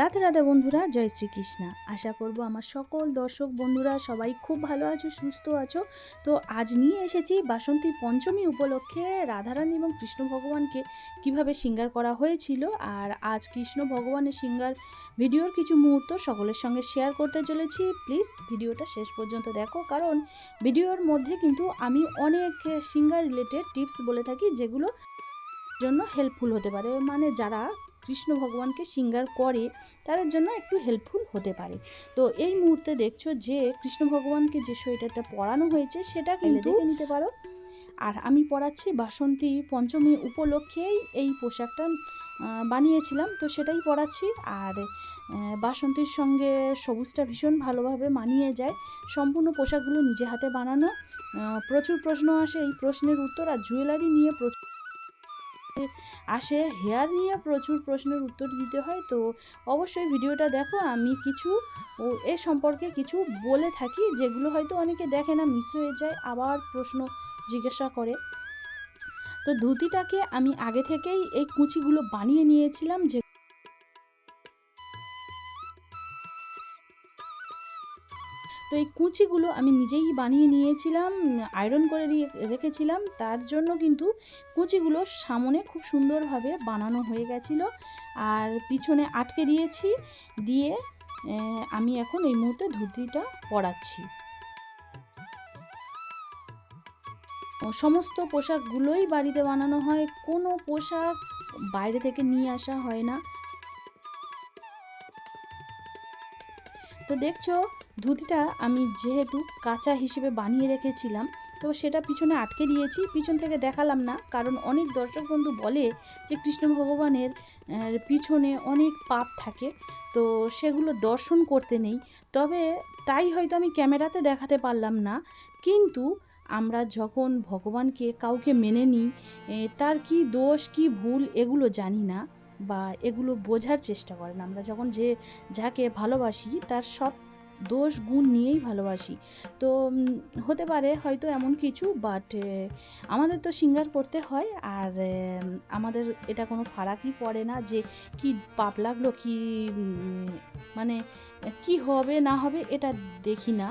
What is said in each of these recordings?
রাধে রাধে বন্ধুরা, জয় শ্রীকৃষ্ণা। আশা করব আমার সকল দর্শক বন্ধুরা সবাই খুব ভালো আছো, সুস্থ আছো। তো আজ নিয়ে এসেছি বাসন্তী পঞ্চমী উপলক্ষে রাধারানী এবং কৃষ্ণ ভগবানকে কীভাবে সিঙ্গার করা হয়েছিল আর আজ কৃষ্ণ ভগবানের সিঙ্গার ভিডিওর কিছু মুহূর্ত সকলের সঙ্গে শেয়ার করতে চলেছি। প্লিজ ভিডিওটা শেষ পর্যন্ত দেখো, কারণ ভিডিওর মধ্যে কিন্তু আমি অনেক সিঙ্গার রিলেটেড টিপস বলে থাকি যেগুলো জন্য হেল্পফুল হতে পারে। মানে যারা কৃষ্ণ ভগবানকে সিঙ্গার করে তাদের জন্য একটু হেল্পফুল হতে পারে। তো এই মুহূর্তে দেখছ যে কৃষ্ণ ভগবানকে যে সোয়েটারটা পরানো হয়েছে সেটা কিন্তু নিতে পারো। আর আমি পরাচ্ছি বাসন্তী পঞ্চমী উপলক্ষেই এই পোশাকটা বানিয়েছিলাম। তো সেটাই পরাচ্ছি আর বাসন্তীর সঙ্গে সবুজটা ভীষণ ভালোভাবে মানিয়ে যায়। সম্পূর্ণ পোশাকগুলো নিজে হাতে বানানো। প্রচুর প্রশ্ন আসে এই প্রশ্নের উত্তর আর জুয়েলারি নিয়ে প্রচুর আসে হেয়ার নিয়ে প্রচুর প্রশ্নের উত্তর দিতে হয়। তো অবশ্যই ভিডিওটা দেখো। আমি কিছু এ সম্পর্কে কিছু বলে থাকি, যেগুলো হয়তো অনেকে দেখে না, মিস হয়ে যায়, আবার প্রশ্ন জিজ্ঞাসা করে। তো ধুতিটাকে আমি আগে থেকেই এই কুচিগুলো বানিয়ে নিয়েছিলাম যে তো এই কুচিগুলো আমি নিজেই বানিয়ে নিয়েছিলাম আয়রন করে রেখেছিলাম। তার জন্য কিন্তু কুচিগুলো সামনে খুব সুন্দরভাবে বানানো হয়ে গেছিল। আর পিছনে আটকে দিয়েছি, দিয়ে আমি এখন এই মুহূর্তে ধুতিটা পরাচ্ছি। সমস্ত পোশাকগুলোই বাড়িতে বানানো হয়, কোনো পোশাক বাইরে থেকে নিয়ে আসা হয় না। তো দেখছ ধুতিটা আমি যেহেতু কাঁচা হিসেবে বানিয়ে রেখেছিলাম, তো সেটা পিছনে আটকে দিয়েছি, পিছন থেকে দেখালাম না। কারণ অনেক দর্শক বন্ধু বলে যে কৃষ্ণ ভগবানের পিছনে অনেক পাপ থাকে, তো সেগুলো দর্শন করতে নেই। তবে তাই হয়তো আমি ক্যামেরাতে দেখাতে পারলাম না। কিন্তু আমরা যখন ভগবানকে কাউকে মেনে নিই তার কি দোষ, কি ভুল এগুলো জানি না বা এগুলো বোঝার চেষ্টা করেন। আমরা যখন যে, যাকে ভালোবাসি, তার সব দোষ, গুণ নিয়েই ভালোবাসি। তো হতে পারে হয়তো এমন কিছু বাট আমাদের তো সিঙ্গার করতে হয়, আর আমাদের এটা কোনো ফারাকই পড়ে না যে কি পাপ লাগল, কি মানে কি হবে, না হবে, এটা দেখি না।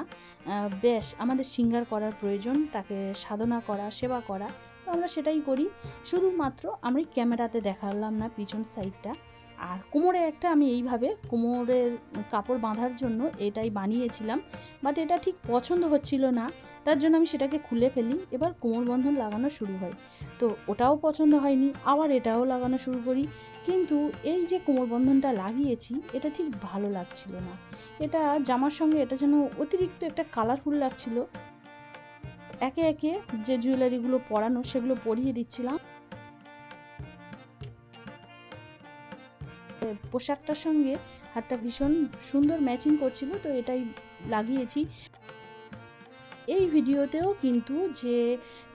বেশ, আমাদের সিঙ্গার করার প্রয়োজন, তাকে সাধনা করা, সেবা করা, তো আমরা সেটাই করি। শুধুমাত্র আমি ক্যামেরাতে দেখালাম না, পিছন সাইডটা আর কোমরে একটা আমি এইভাবে কোমরের কাপড় বাঁধার জন্য এটাই বানিয়েছিলাম বাট এটা ঠিক পছন্দ হচ্ছিল না, তার জন্য আমি সেটাকে খুলে ফেলি, এবার কোমর বন্ধন লাগানো শুরু হয়। তো ওটাও পছন্দ হয়নি, আবার এটাও লাগানো শুরু করি, কিন্তু এই যে কোমর বন্ধনটা লাগিয়েছি, এটা ঠিক ভালো লাগছিল না। এটা জামার সঙ্গে এটা যেন অতিরিক্ত একটা কালারফুল লাগছিল। একে একে যে জুয়েলারিগুলো পরানো, সেগুলো পরিয়ে দিচ্ছিলাম। পোশাকটার সঙ্গে হাতটা ভীষণ সুন্দর ম্যাচিং করছিল, তো এটাই লাগিয়েছি। এই ভিডিওতেও কিন্তু যে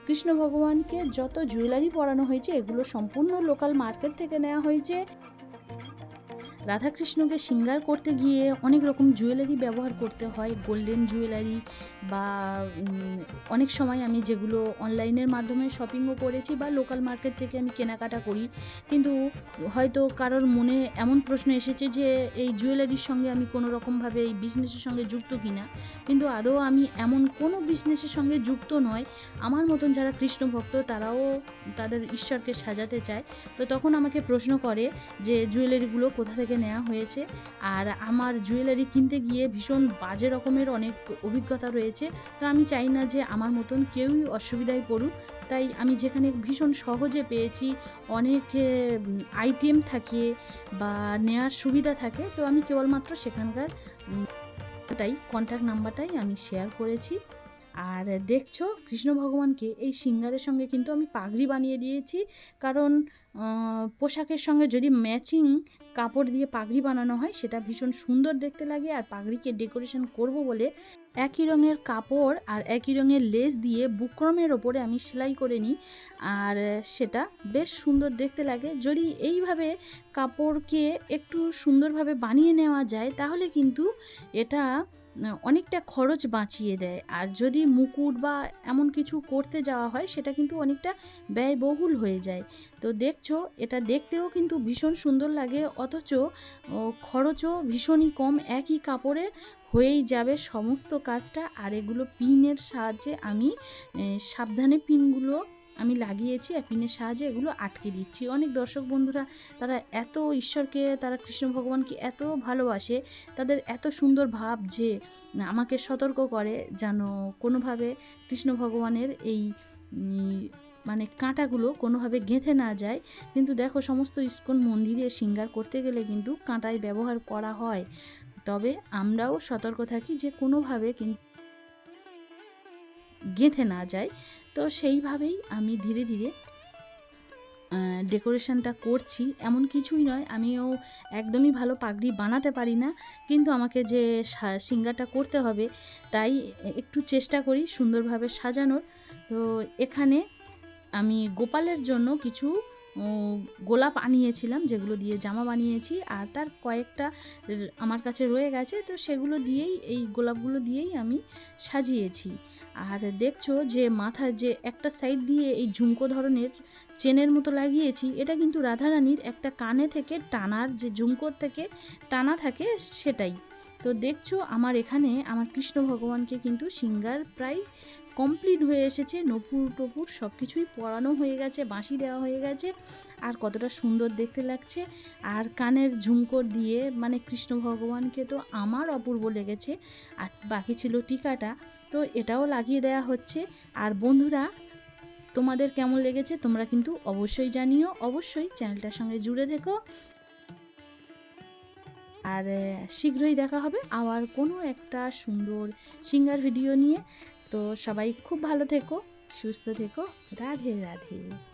কৃষ্ণ ভগবানকে যত জুয়েলারি পরানো হয়েছে, এগুলো সম্পূর্ণ লোকাল মার্কেট থেকে নেওয়া হয়েছে। রাধাকৃষ্ণকে সিঙ্গার করতে গিয়ে অনেক রকম জুয়েলারি ব্যবহার করতে হয়, গোল্ডেন জুয়েলারি বা অনেক সময় আমি যেগুলো অনলাইনের মাধ্যমে শপিংও করেছি বা লোকাল মার্কেট থেকে আমি কেনাকাটা করি। কিন্তু হয়তো কারোর মনে এমন প্রশ্ন এসেছে যে, এই জুয়েলারির সঙ্গে আমি কোনো রকমভাবে এই বিজনেসের সঙ্গে যুক্ত কিনা। কিন্তু আদৌ আমি এমন কোনো বিজনেসের সঙ্গে যুক্ত নয়। আমার মতন যারা কৃষ্ণ ভক্ত, তারাও তাদের ঈশ্বরকে সাজাতে চায়। তো তখন আমাকে প্রশ্ন করে যে, জুয়েলারিগুলো কোথা থেকে নেওয়া হয়েছে। আর আমার জুয়েলারি কিনতে গিয়ে ভীষণ বাজে রকমের অনেক অভিজ্ঞতা রয়েছে। তো আমি চাই না যে আমার মতন কেউই অসুবিধায় পড়ুক। তাই আমি যেখানে ভীষণ সহজে পেয়েছি, অনেক আইটেম থাকে বা নেওয়ার সুবিধা থাকে, তো আমি কেবলমাত্র সেখানকার ওটাই কন্ট্যাক্ট নাম্বারটাই আমি শেয়ার করেছি। আর দেখছ, কৃষ্ণ ভগবানকে এই সিঙ্গারের সঙ্গে কিন্তু আমি পাগড়ি বানিয়ে দিয়েছি। কারণ পোশাকের সঙ্গে যদি ম্যাচিং কাপড় দিয়ে পাগড়ি বানানো হয়, সেটা ভীষণ সুন্দর দেখতে লাগে। আর পাগড়িকে ডেকোরেশন করব বলে একই রঙের কাপড় আর একই রঙের লেস দিয়ে বুকরমের ওপরে আমি সেলাই করে নিই। আর সেটা বেশ সুন্দর দেখতে লাগে। যদি এইভাবে কাপড়কে একটু সুন্দরভাবে বানিয়ে নেওয়া যায়, তাহলে কিন্তু এটা অনেকটা খরচ বাঁচিয়ে দেয়। আর যদি মুকুট বা এমন কিছু করতে যাওয়া হয়, সেটা কিন্তু অনেকটা ব্যয়বহুল হয়ে যায়। তো দেখছ, এটা দেখতেও কিন্তু ভীষণ সুন্দর লাগে, অথচ খরচও ভীষণই কম। একই কাপড়ে হয়েই যাবে সমস্ত কাজটা। আর এগুলো পিনের সাহায্যে আমি সাবধানে পিনগুলো আমি লাগিয়েছি আর পিনের সাহায্যে এগুলো আটকে দিচ্ছি। অনেক দর্শক বন্ধুরা, তারা এত ঈশ্বরকে, তারা কৃষ্ণ ভগবানকে এত ভালোবাসে, তাদের এত সুন্দর ভাব যে আমাকে সতর্ক করে যেন কোনোভাবে কৃষ্ণ ভগবানের এই মানে কাঁটাগুলো কোনোভাবে গেঁথে না যায়। কিন্তু দেখো, সমস্ত ইস্কন মন্দিরে সিঙ্গার করতে গেলে কিন্তু কাঁটাই ব্যবহার করা হয়। তবে আমরাও সতর্ক থাকি যে কোনোভাবে কিন্তু গেঁথে না যায়। তো সেইভাবেই আমি ধীরে ধীরে ডেকোরেশনটা করছি। এমন কিছুই নয়, আমিও একদমই ভালো পাগড়ি বানাতে পারি না, কিন্তু আমাকে যে সা- সিঙ্গারটা করতে হবে, তাই একটু চেষ্টা করি সুন্দরভাবে সাজানোর। তো এখানে আমি গোপালের জন্য কিছু গোলাপ আনিয়েছিলাম, যেগুলো দিয়ে জামা বানিয়েছি, আর তার কয়েকটা আমার কাছে রয়ে গেছে, তো সেগুলো দিয়েই, এই গোলাপগুলো দিয়েই আমি সাজিয়েছি। আর দেখছ যে মাথার যে একটা সাইড দিয়ে এই ঝুমকো ধরনের চেনের মতো লাগিয়েছি, এটা কিন্তু রাধারানীর একটা কানে থেকে টানার যে ঝুমকোর থেকে টানা থাকে সেটাই। তো দেখছ, আমার এখানে আমার কৃষ্ণ ভগবানকে কিন্তু সিঙ্গার প্রায় কমপ্লিট হয়ে এসেছে। নপুর টপুর সব কিছুই পরানো হয়ে গেছে, বাঁশি দেওয়া হয়ে গেছে, আর কতটা সুন্দর দেখতে লাগছে। আর কানের ঝুমকোর দিয়ে মানে কৃষ্ণ ভগবানকে তো আমার অপূর্ব লেগেছে, আর বাকি ছিল টিকাটা, তো এটাও লাগিয়ে দেওয়া হচ্ছে। আর বন্ধুরা, তোমাদের কেমন লেগেছে তোমরা কিন্তু অবশ্যই জানিও। অবশ্যই চ্যানেলটার সঙ্গে জুড়ে থেকো। আর শীঘ্রই দেখা হবে আবার কোনো একটা সুন্দর সিঙ্গার ভিডিও নিয়ে। তো সবাই খুব ভালো থেকো, সুস্থ থেকো, রাধে রাধে।